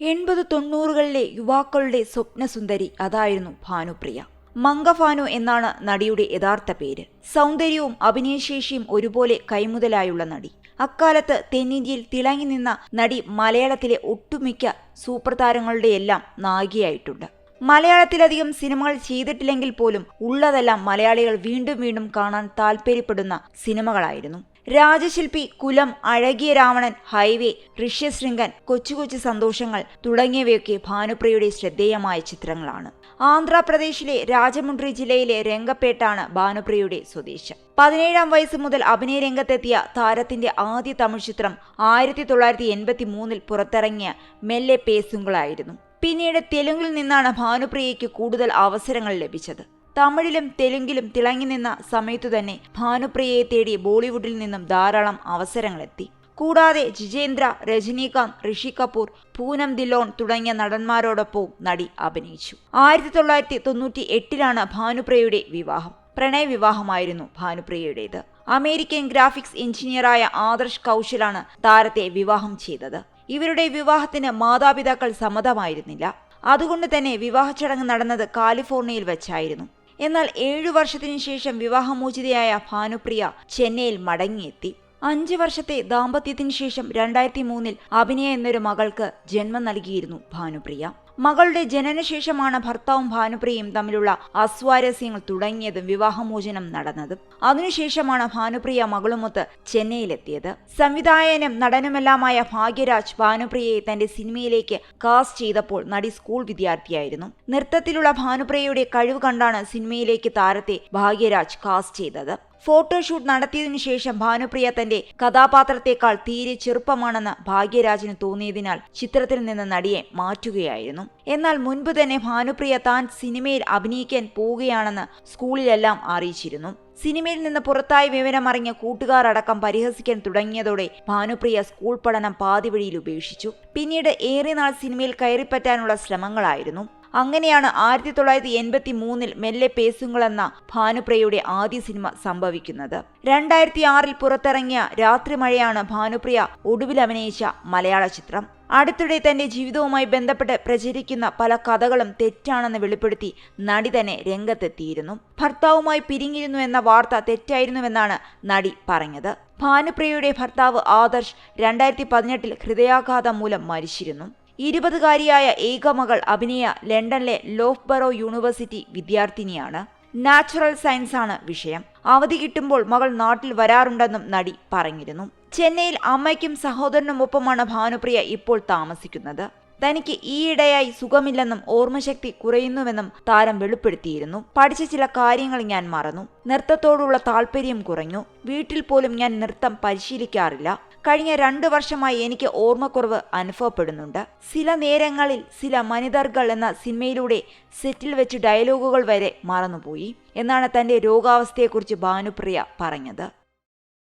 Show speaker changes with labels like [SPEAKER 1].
[SPEAKER 1] എൺപത് തൊണ്ണൂറുകളിലെ യുവാക്കളുടെ സ്വപ്നസുന്ദരി അതായിരുന്നു ഭാനുപ്രിയ. മംഗഫാനു എന്നാണ് നടിയുടെ യഥാർത്ഥ പേര്. സൗന്ദര്യവും അഭിനയശേഷിയും ഒരുപോലെ കൈമുതലായുള്ള നടി. അക്കാലത്ത് തെന്നിന്ത്യയിൽ തിളങ്ങി നിന്ന നടി മലയാളത്തിലെ ഒട്ടുമിക്ക സൂപ്പർ താരങ്ങളുടെയെല്ലാം നായികയായിട്ടുണ്ട്. മലയാളത്തിലധികം സിനിമകൾ ചെയ്തിട്ടില്ലെങ്കിൽ പോലും ഉള്ളതെല്ലാം മലയാളികൾ വീണ്ടും വീണ്ടും കാണാൻ താല്പര്യപ്പെടുന്ന സിനിമകളായിരുന്നു. രാജശില്പി കുലം അഴകിയ രാവണൻ ഹൈവേ ഋഷ്യശൃംഗൻ കൊച്ചു കൊച്ചു സന്തോഷങ്ങൾ തുടങ്ങിയവയൊക്കെ ഭാനുപ്രിയയുടെ ശ്രദ്ധേയമായ ചിത്രങ്ങളാണ്. ആന്ധ്രാപ്രദേശിലെ രാജമുണ്ട്രി ജില്ലയിലെ രംഗപ്പേട്ടാണ് ഭാനുപ്രിയയുടെ സ്വദേശം. പതിനേഴാം വയസ്സ് മുതൽ അഭിനയ രംഗത്തെത്തിയ താരത്തിന്റെ ആദ്യ തമിഴ് ചിത്രം ആയിരത്തി തൊള്ളായിരത്തി എൺപത്തി മൂന്നിൽ പുറത്തിറങ്ങിയ മെല്ലെ പേസുങ്കളായിരുന്നു പിന്നീട് തെലുങ്കിൽ നിന്നാണ് ഭാനുപ്രിയയ്ക്ക് കൂടുതൽ അവസരങ്ങൾ ലഭിച്ചത്. തമിഴിലും തെലുങ്കിലും തിളങ്ങി നിന്ന സമയത്തു തന്നെ ഭാനുപ്രിയയെ തേടി ബോളിവുഡിൽ നിന്നും ധാരാളം അവസരങ്ങളെത്തി. കൂടാതെ ജിജേന്ദ്ര രജനീകാന്ത് ഋഷി കപൂർ പൂനം ദിലോൺ തുടങ്ങിയ നടന്മാരോടൊപ്പവും നടി അഭിനയിച്ചു. ആയിരത്തി തൊള്ളായിരത്തി തൊണ്ണൂറ്റി എട്ടിലാണ് ഭാനുപ്രിയയുടെ വിവാഹം. പ്രണയവിവാഹമായിരുന്നു ഭാനുപ്രിയയുടേത്. അമേരിക്കൻ ഗ്രാഫിക്സ് എഞ്ചിനീയറായ ആദർശ് കൗശലാണ് താരത്തെ വിവാഹം ചെയ്തത്. ഇവരുടെ വിവാഹത്തിന് മാതാപിതാക്കൾ സമ്മതമായിരുന്നില്ല. അതുകൊണ്ട് തന്നെ വിവാഹ ചടങ്ങ് നടന്നത് കാലിഫോർണിയയിൽ വെച്ചായിരുന്നു. എന്നാൽ ഏഴു വർഷത്തിനു ശേഷം വിവാഹമോചിതയായ ഭാനുപ്രിയ ചെന്നൈയിൽ മടങ്ങിയെത്തി. അഞ്ച് വർഷത്തെ ദാമ്പത്യത്തിന് ശേഷം രണ്ടായിരത്തി മൂന്നിൽ അഭിനയ എന്നൊരു മകൾക്ക് ജന്മം നൽകിയിരുന്നു ഭാനുപ്രിയ. മകളുടെ ജനനശേഷമാണ് ഭർത്താവും ഭാനുപ്രിയയും തമ്മിലുള്ള അസ്വാരസ്യങ്ങൾ തുടങ്ങിയതും വിവാഹമോചനം നടന്നതും. അതിനുശേഷമാണ് ഭാനുപ്രിയ മകളുമൊത്ത് ചെന്നൈയിലെത്തിയത്. സംവിധായകനും നടനുമെല്ലാമായ ഭാഗ്യരാജ് ഭാനുപ്രിയയെ തന്റെ സിനിമയിലേക്ക് കാസ്റ്റ് ചെയ്തപ്പോൾ നടി സ്കൂൾ വിദ്യാർത്ഥിയായിരുന്നു. നൃത്തത്തിലുള്ള ഭാനുപ്രിയയുടെ കഴിവ് കണ്ടാണ് സിനിമയിലേക്ക് താരത്തെ ഭാഗ്യരാജ് കാസ്റ്റ് ചെയ്തത്. ഫോട്ടോഷൂട്ട് നടത്തിയതിനു ശേഷം ഭാനുപ്രിയ തന്റെ കഥാപാത്രത്തെക്കാൾ തീരെ ചെറുപ്പമാണെന്ന് ഭാഗ്യരാജിന് തോന്നിയതിനാൽ ചിത്രത്തിൽ നിന്ന് നടിയെ മാറ്റുകയായിരുന്നു. എന്നാൽ മുൻപ് തന്നെ ഭാനുപ്രിയ താൻ സിനിമയിൽ അഭിനയിക്കാൻ പോവുകയാണെന്ന് സ്കൂളിലെല്ലാം അറിയിച്ചിരുന്നു. സിനിമയിൽ നിന്ന് പുറത്തായി വിവരമറിഞ്ഞ കൂട്ടുകാർ അടക്കം പരിഹസിക്കാൻ തുടങ്ങിയതോടെ ഭാനുപ്രിയ സ്കൂൾ പഠനം പാതിവഴിയിൽ ഉപേക്ഷിച്ചു. പിന്നീട് ഏറെ നാൾ സിനിമയിൽ കയറിപ്പറ്റാനുള്ള ശ്രമങ്ങളായിരുന്നു. അങ്ങനെയാണ് ആയിരത്തി തൊള്ളായിരത്തി എൺപത്തി മൂന്നിൽ മെല്ലെ പേസുങ്ങൾ എന്ന ഭാനുപ്രിയയുടെ ആദ്യ സിനിമ സംഭവിക്കുന്നത്. രണ്ടായിരത്തി ആറിൽ പുറത്തിറങ്ങിയ രാത്രിമഴയാണ് ഭാനുപ്രിയ ഒടുവിൽ അഭിനയിച്ച മലയാള ചിത്രം. അടുത്തിടെ തന്റെ ജീവിതവുമായി ബന്ധപ്പെട്ട് പ്രചരിക്കുന്ന പല കഥകളും തെറ്റാണെന്ന് വെളിപ്പെടുത്തി നടി തന്നെ രംഗത്തെത്തിയിരുന്നു. ഭർത്താവുമായി പിരിഞ്ഞിരുന്നു എന്ന വാർത്ത തെറ്റായിരുന്നുവെന്നാണ് നടി പറഞ്ഞത്. ഭാനുപ്രിയയുടെ ഭർത്താവ് ആദർശ് രണ്ടായിരത്തി പതിനെട്ടിൽ ഹൃദയാഘാതം മൂലം മരിച്ചിരുന്നു. ഇരുപതുകാരിയായ ഏക മകൾ അഭിനയ ലണ്ടനിലെ ലോഫ്ബറോ യൂണിവേഴ്സിറ്റി വിദ്യാർത്ഥിനിയാണ്. നാച്ചുറൽ സയൻസ് ആണ് വിഷയം. അവധി കിട്ടുമ്പോൾ മകൾ നാട്ടിൽ വരാറുണ്ടെന്നും നടി പറഞ്ഞിരുന്നു. ചെന്നൈയിൽ അമ്മയ്ക്കും സഹോദരനുമൊപ്പമാണ് ഭാനുപ്രിയ ഇപ്പോൾ താമസിക്കുന്നത്. തനിക്ക് ഈയിടെയായി സുഖമില്ലെന്നും ഓർമ്മശക്തി കുറയുന്നുവെന്നും താരം വെളിപ്പെടുത്തിയിരുന്നു. പഠിച്ച ചില കാര്യങ്ങൾ ഞാൻ മറന്നു. നൃത്തത്തോടുള്ള താല്പര്യം കുറഞ്ഞു. വീട്ടിൽ പോലും ഞാൻ നൃത്തം പരിശീലിക്കാറില്ല. കഴിഞ്ഞ രണ്ടു വർഷമായി എനിക്ക് ഓർമ്മക്കുറവ് അനുഭവപ്പെടുന്നുണ്ട്. ചില നേരങ്ങളിൽ ചില മനിതർകൾ എന്ന സിനിമയിലൂടെ സെറ്റിൽ വെച്ച് ഡയലോഗുകൾ വരെ മറന്നുപോയി. എന്നാണ് തന്റെ രോഗാവസ്ഥയെക്കുറിച്ച് ഭാനുപ്രിയ പറഞ്ഞത്.